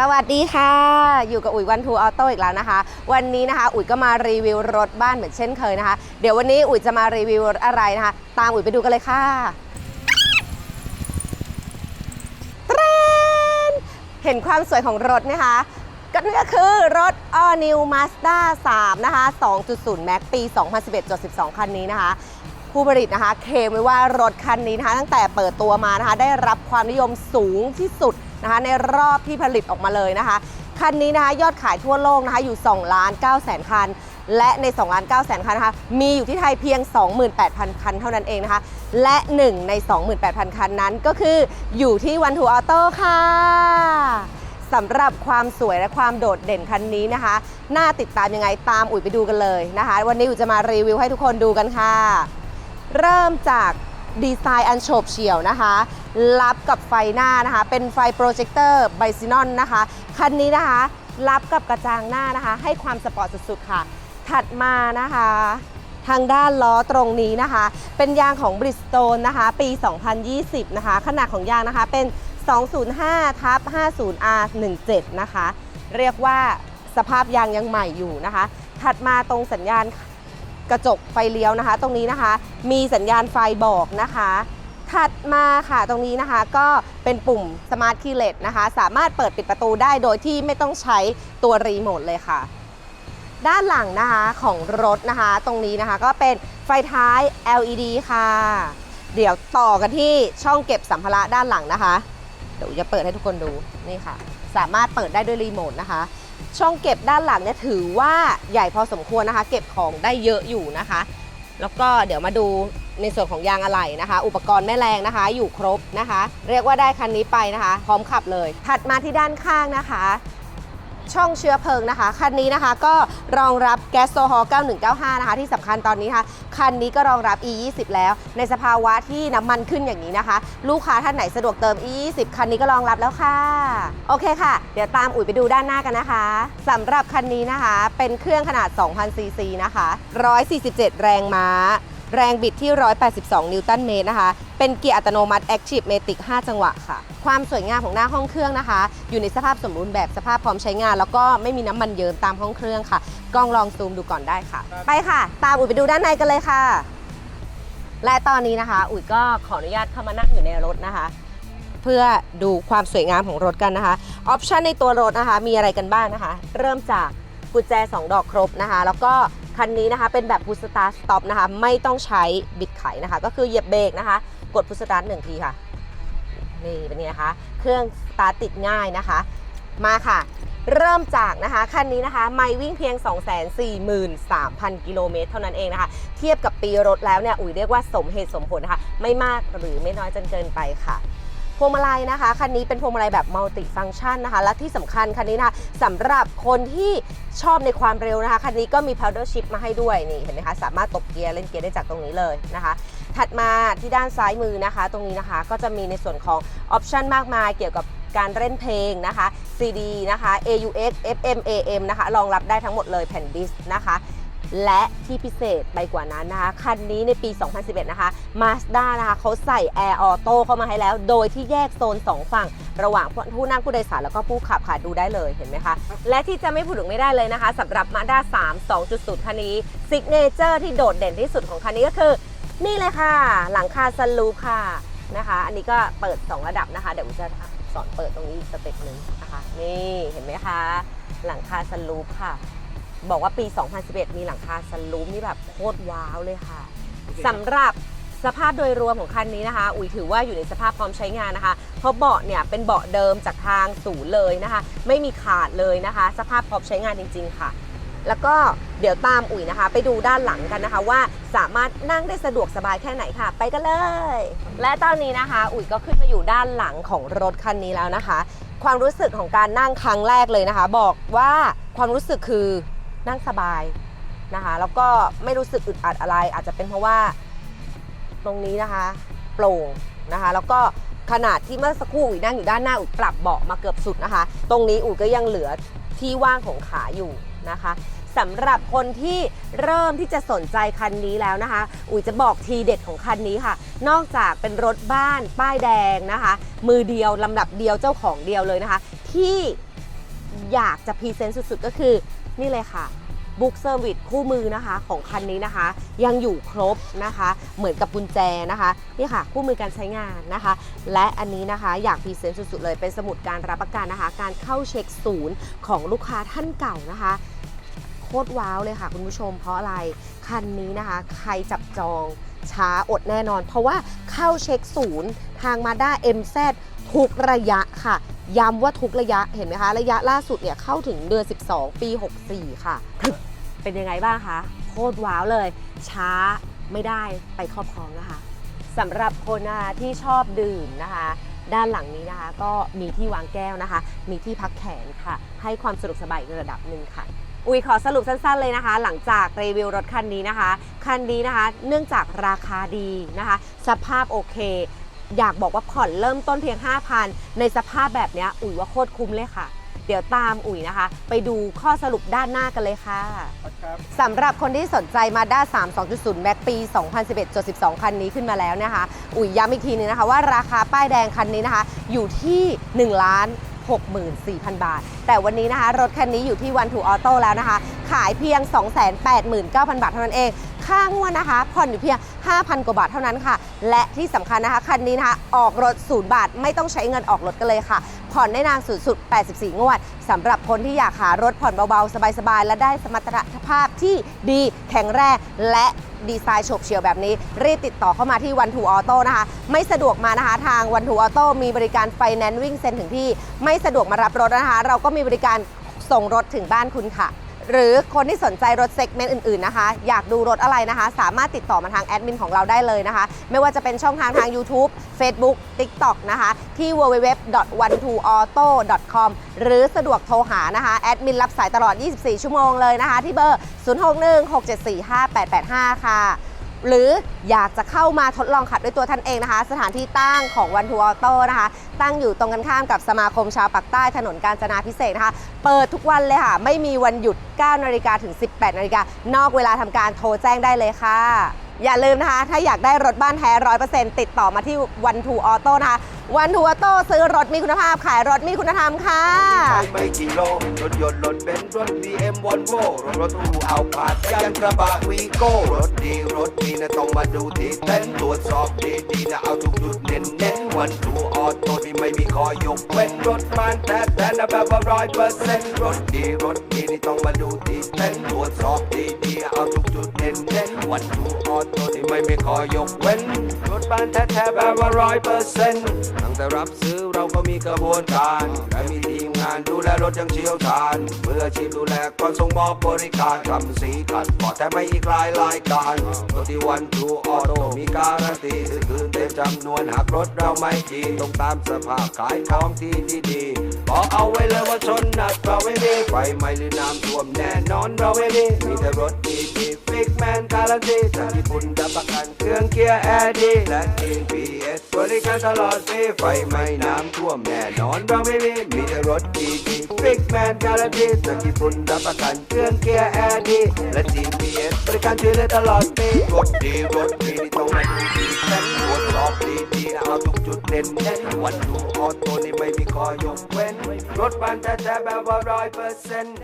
สวัสดีค่ะ อยู่กับอุ๋ยวันทูออโต้อีกแล้วนะคะ วันนี้นะคะอุ๋ยก็มารีวิวรถบ้านเหมือนเช่นเคยนะคะ เดี๋ยววันนี้อุ๋ยจะมารีวิวอะไรนะคะ ตามอุ๋ยไปดูกันเลยค่ะเตรนเห็นความสวยของรถไหมคะก็นั่นก็คือรถ All New Mazda 3 นะคะ 2.0 Max ปี 2011-12 คันนี้นะคะผู้ผลิตนะคะเคลมไว้ว่ารถคันนี้นะคะตั้งแต่เปิดตัวมานะคะได้รับความนิยมสูงที่สุด นะคะในรอบที่ผลิตออกมาเลยนะคะ คันนี้นะคะยอดขายทั่วโลกนะคะอยู่2ล้าน9แสนคัน และใน2ล้าน9แสนคันนะคะมีอยู่ที่ไทยเพียง 28,000 คันเท่านั้นเองนะคะ และ 1 ใน 28,000 คันนั้นก็คืออยู่ที่วันทูออโต้ค่ะสำหรับความสวยและความโดดเด่นคันนี้นะคะ น่าติดตามยังไงตามอุ๋ยไปดูกันเลยนะคะ วันนี้อุ๋ยจะมารีวิวให้ทุกคนดูกันค่ะ เริ่มจาก ดีไซน์อันโฉบเฉี่ยวนะคะ รับกับไฟหน้านะคะ เป็นไฟโปรเจคเตอร์ไบซินอนนะคะ คันนี้นะคะ รับกับกระจังหน้านะคะ ให้ความสปอร์ตสุดๆค่ะ ถัดมานะคะ ทางด้านล้อตรงนี้นะคะ เป็นยางของ Bridgestone นะคะ ปี 2020 นะคะ ขนาดของยางนะคะเป็น 205ทับ 50R17 นะคะ เรียกว่าสภาพยางยังใหม่อยู่นะคะ ถัดมาตรงสัญญาณ กระจกไฟเลี้ยวนะคะ ตรงนี้นะคะ มีสัญญาณไฟบอกนะคะ ถัดมาค่ะตรงนี้นะคะก็เป็นปุ่ม Smart Keyless นะคะ สามารถเปิดปิดประตูได้โดยที่ไม่ต้องใช้ตัวรีโมทเลยค่ะ ด้านหลังนะคะของรถนะคะ ตรงนี้นะคะก็เป็นไฟท้าย LED ค่ะ เดี๋ยวต่อกันที่ช่องเก็บสัมภาระด้านหลังนะคะ เดี๋ยวจะเปิดให้ทุกคนดูนี่ค่ะ สามารถเปิดได้ด้วยรีโมทนะคะ ช่องเก็บด้านหลังเนี่ยถือว่าใหญ่พอสมควรนะคะ เก็บของได้เยอะอยู่นะคะ แล้วก็เดี๋ยวมาดูในส่วนของยางอะไหล่นะคะ อุปกรณ์แม่แรงนะคะ อยู่ครบนะคะ เรียกว่าได้คันนี้ไปนะคะ พร้อมขับเลย ถัดมาที่ด้านข้างนะคะ ช่องเชื้อเพลิงนะคะ คันนี้นะคะก็รองรับแก๊สโซฮอล์9195 นะคะ ที่สำคัญตอนนี้ค่ะ คันนี้ก็รองรับ E20 แล้ว ในสภาวะที่น้ำมันขึ้นอย่างนี้นะคะ ลูกค้าท่านไหนสะดวกเติม E20 คันนี้ก็รองรับแล้วค่ะ โอเคค่ะ เดี๋ยวตามอุ๋ยไปดูด้านหน้ากันนะคะสำหรับคันนี้นะคะ เป็นเครื่องขนาด 2,000ซีซีนะคะ 147 แรงม้า แรงบิดที่ 182 นิวตันเมตรนะคะ เป็นเกียร์อัตโนมัติ Active Matic 5 จังหวะค่ะ ความสวยงามของหน้าห้องเครื่องนะคะ อยู่ในสภาพสมบูรณ์แบบสภาพพร้อมใช้งาน แล้วก็ไม่มีน้ำมันเยิ้มตามห้องเครื่องค่ะ กล้องลองซูมดูก่อนได้ค่ะ ไปค่ะ ตามอุ๋ยไปดูด้านในกันเลยค่ะ และตอนนี้นะคะ อุ๋ยก็ขออนุญาตเข้ามานั่งอยู่ในรถนะคะ เพื่อดูความสวยงามของรถกันนะคะ ออปชันในตัวรถนะคะ มีอะไรกันบ้างนะคะ เริ่มจากกุญแจ 2 ดอกครบนะคะ แล้วก็ คันนี้นะคะเป็นแบบ push start stop นะคะไม่ต้องใช้บิดไขนะคะ ก็คือเหยียบเบรกนะคะ กด push start หนึ่งทีค่ะนี่เป็นไงคะเครื่องสตาร์ทติดง่ายนะคะ มาค่ะ เริ่มจากนะคะคันนี้นะคะ ไม่วิ่งเพียง 243,000 กิโลเมตรเท่านั้นเองนะคะ เทียบกับปีรถแล้วเนี่ย อุ๋ยเรียกว่าสมเหตุสมผลนะคะ ไม่มากหรือไม่น้อยจนเกินไปค่ะ พวงมาลัยนะคะคันนี้เป็นพวงมาลัยแบบมัลติฟัง c t ชันนะคะและที่สำคัญคันนี้นะคะสำหรับคนที่ชอบในความเร็วนะคะคันนี้ก็มี powder shift มาให้ด้วยนี่เห็นไหมคะสามารถตบเกียร์เล่นเกียร์ได้จากตรงนี้เลยนะคะ ถัดมาที่ด้านซ้ายมือนะคะ ตรงนี้นะคะก็จะมีในส่วนของออปชันมากมายเกี่ยวกับการเล่นเพลงนะคะ CD นะคะ AUX FM AM นะคะรองรับได้ทั้งหมดเลยแผ่นดิสก์นะคะและที่พิเศษไปกว่านั้นนะคะ คันนี้ในปี 2011 นะคะ Mazda นะคะเขาใส่ Air Auto เข้ามาให้แล้ว โดยที่แยกโซน 2 ฝั่ง ระหว่างผู้นั่งผู้โดยสารแล้วก็ผู้ขับค่ะดูได้เลยเห็นไหมคะ และที่จะไม่พูดถึงไม่ได้เลยนะคะสำหรับ Mazda 3 2.0 คันนี้ซิกเนเจอร์ที่โดดเด่นที่สุดของคันนี้ก็คือ นี่เลยค่ะ หลังคาสลูปค่ะนะคะ อันนี้ก็เปิด 2 ระดับนะคะ เดี๋ยวอุยจะสอนเปิดตรงนี้อีกสเต็ปหนึ่งนะคะนี่เห็นไหมคะ หลังคาสลูปค่ะ บอกว่าปี 2011 มีหลังคาสลูปนี่แบบโคตรว้าวเลยค่ะสำหรับ สภาพโดยรวมของคันนี้นะคะ อุ๋ยถือว่าอยู่ในสภาพพร้อมใช้งานนะคะ เพราะเบาะเนี่ยเป็นเบาะเดิมจากทางศูนย์เลยนะคะ ไม่มีขาดเลยนะคะ สภาพพร้อมใช้งานจริง ๆ ค่ะ แล้วก็เดี๋ยวตามอุ๋ยนะคะ ไปดูด้านหลังกันนะคะ ว่าสามารถนั่งได้สะดวกสบายแค่ไหนค่ะ ไปกันเลย และตอนนี้นะคะ อุ๋ยก็ขึ้นมาอยู่ด้านหลังของรถคันนี้แล้วนะคะ ความรู้สึกของการนั่งครั้งแรกเลยนะคะ บอกว่าความรู้สึกคือนั่งสบายนะคะ แล้วก็ไม่รู้สึกอึดอัดอะไร อาจจะเป็นเพราะว่า ตรงนี้นะคะ โปร่งนะคะ แล้วก็ขนาดที่เมื่อสักครู่อุ๋ยนั่งอยู่ด้านหน้าอุ๋ยปรับเบาะมาเกือบสุดนะคะ ตรงนี้อุ๋ยก็ยังเหลือที่ว่างของขาอยู่นะคะสำหรับคนที่เริ่มที่จะสนใจคันนี้แล้วนะคะ อุ๋ยจะบอกทีเด็ดของคันนี้ค่ะ นอกจากเป็นรถบ้านป้ายแดงนะคะ มือเดียวลำดับเดียวเจ้าของเดียวเลยนะคะ ที่อยากจะพรีเซนต์สุดๆก็คือนี่เลยค่ะ บุ๊กเซอร์วิสคู่มือนะคะของคันนี้นะคะ ยังอยู่ครบนะคะ เหมือนกับกุญแจนะคะนี่ค่ะคู่มือการใช้งานนะคะ และอันนี้นะคะอยากพรีเซนต์สุดๆเลยเป็นสมุดการรับประกันนะคะ การเข้าเช็คศูนย์ของลูกค้าท่านเก่านะคะโคตรว้าวเลยค่ะคุณผู้ชมเพราะอะไรคันนี้นะคะ ใครจับจองช้าอดแน่นอน เพราะว่าเข้าเช็คศูนย์ทางมาด้า MZ ทุกระยะค่ะย้ำว่าทุกระยะเห็นไหมคะ ระยะล่าสุดเนี่ยเข้าถึงเดือน 12 ปี 64 ค่ะ เป็นยังไงบ้างคะโคตรว้าวเลย ช้าไม่ได้ไปครอบครองนะคะสำหรับคนนะคะที่ชอบดื่มนะคะ ด้านหลังนี้นะคะก็มีที่วางแก้วนะคะ มีที่พักแขนค่ะ ให้ความสะดวกสบายระดับหนึ่งค่ะอุยขอสรุปสั้นๆเลยนะคะ หลังจากรีวิวรถคันนี้นะคะ คันนี้นะคะ เนื่องจากราคาดีนะคะ สภาพโอเค อยากบอกว่าผ่อนเริ่มต้นเพียง 5,000 ในสภาพแบบนี้ อุ๋ยว่าโคตรคุ้มเลยค่ะ เดี๋ยวตามอุ๋ยนะคะ ไปดูข้อสรุปด้านหน้ากันเลยค่ะครับสำหรับคนที่สนใจมาด้า3 2.0 แม็กปี 2011-12 คันนี้ขึ้นมาแล้วนะคะ อุ๋ยย้ำอีกทีนึงนะคะว่าราคาป้ายแดงคันนี้นะคะ อยู่ที่ 1 ล้าน 64,000 บาท แต่วันนี้นะคะ รถคันนี้อยู่ที่วันถูออโต้แล้วนะคะ ขายเพียง 289,000 บาทเท่านั้นเอง ค่างวดนะคะ ผ่อนอยู่เพียง 5,000 กว่าบาทเท่านั้นค่ะ และที่สำคัญนะคะ คันนี้นะคะ ออกรถศูนย์บาท ไม่ต้องใช้เงินออกรถกันเลยค่ะ ผ่อนได้นานสูงสุด 84 งวดสำหรับคนที่อยากหารถผ่อนเบาๆ สบายๆ และได้สมรรถภาพที่ดีแข็งแรงและ ดีไซน์โฉบเฉี่ยวแบบนี้ รีบติดต่อเข้ามาที่วันทูออโต้นะคะ ไม่สะดวกมานะคะ ทางวันทูออโต้มีบริการไฟแนนซ์วิ่งเซ็นถึงที่ ไม่สะดวกมารับรถนะคะ เราก็มีบริการส่งรถถึงบ้านคุณค่ะ หรือคนที่สนใจรถเซกเมนต์อื่นๆนะคะ อยากดูรถอะไรนะคะ สามารถติดต่อมาทางแอดมินของเราได้เลยนะคะ ไม่ว่าจะเป็นช่องทางทาง YouTube Facebook TikTok นะคะ ที่ www.12auto.com หรือสะดวกโทรหานะคะ แอดมินรับสายตลอด 24 ชั่วโมงเลยนะคะ ที่เบอร์ 0616745885 ค่ะ หรืออยากจะเข้ามาทดลองขับด้วยตัวท่านเองนะคะ สถานที่ตั้งของวันทูออโต้นะคะ ตั้งอยู่ตรงกันข้ามกับสมาคมชาวปากใต้ถนนกาญจนาพิเศษนะคะ เปิดทุกวันเลยค่ะ ไม่มีวันหยุด 9 นาฬิกาถึง 18 นาฬิกานอกเวลาทำการโทรแจ้งได้เลยค่ะ อย่าลืมนะคะ ถ้าอยากได้รถบ้านแท้ร้อยเปอร์เซ็นต์ติดต่อมาที่วันทูออโต้นะคะ วันทูออโต้ซื้อรถมีคุณภาพขายรถมีคุณธรรมค่ะ ไม่กี่โลรถยนต์รถเบนซ์รถบีเอ็มวอลโวรถรถตู้เอาผาดยันกระบะวีโก้รถดีรถดีนะต้องมาดูที่เต็นท์ตรวจสอบดีดีนะเอาทุกจุดเน้นเน้นวันทูออโต้ที่ไม่มีคอยกเว้นรถมันแต่แต่นะแบบว่าร้อยเปอร์เซ็นต์รถดีรถดีนี่ต้องมาดูที่เต็นท์ตรวจสอบดีดีเอาทุกจุดเน้นเน้นวันทูออโต้ที่ไม่มีคอยกเว้นรถบ้านแท้ๆแบบว่าร้อยเปอร์เซ็นต์ตั้งแต่รับซื้อเราก็มีกระบวนการและมีทีมานดูแลรถย่างเชี่ยวชาญเมื่อชีพดูแลก่อนส่งมอบบริการทำสีขัดพอดแต่ไม่อีกลายรายการรถที่วันทูออโต้มีการันตีซื้อคืนเต็มจำนวนหากรถเราไม่ดีต้องตามสภาพขายของที่ดีบอกเอาไว้เลยว่าชนหนักเราไม่มีไฟไหม้หรือน้ำท่วมแน่นอนเราไม่มีมีแต่รถดีดีฟิกแมนการันตีจากญี่ปุ่นรับประกันเครื่องเกียร์แอร์ดีและ GPS บริการตลอดปีไฟไหม้น้ำท่วมแน่นอนเราไม่มีมีแต่รถดีดีฟิกแมนการันตีสกิปุ่นรับประกันเครื่องเกียร์แอร์ดีและ GPS บริการช่วยเหลือตลอดปีรถดีรถดีนี่ต้องมาดูดีแต่ตรวจสอบดีดีเอาทุกจุดเด่นแน่นวันดูออโต้นี่ไม่มีคอยกเว้นรถบ้านแท้ๆแบบว่าร้อยเปอร์เซ็นต์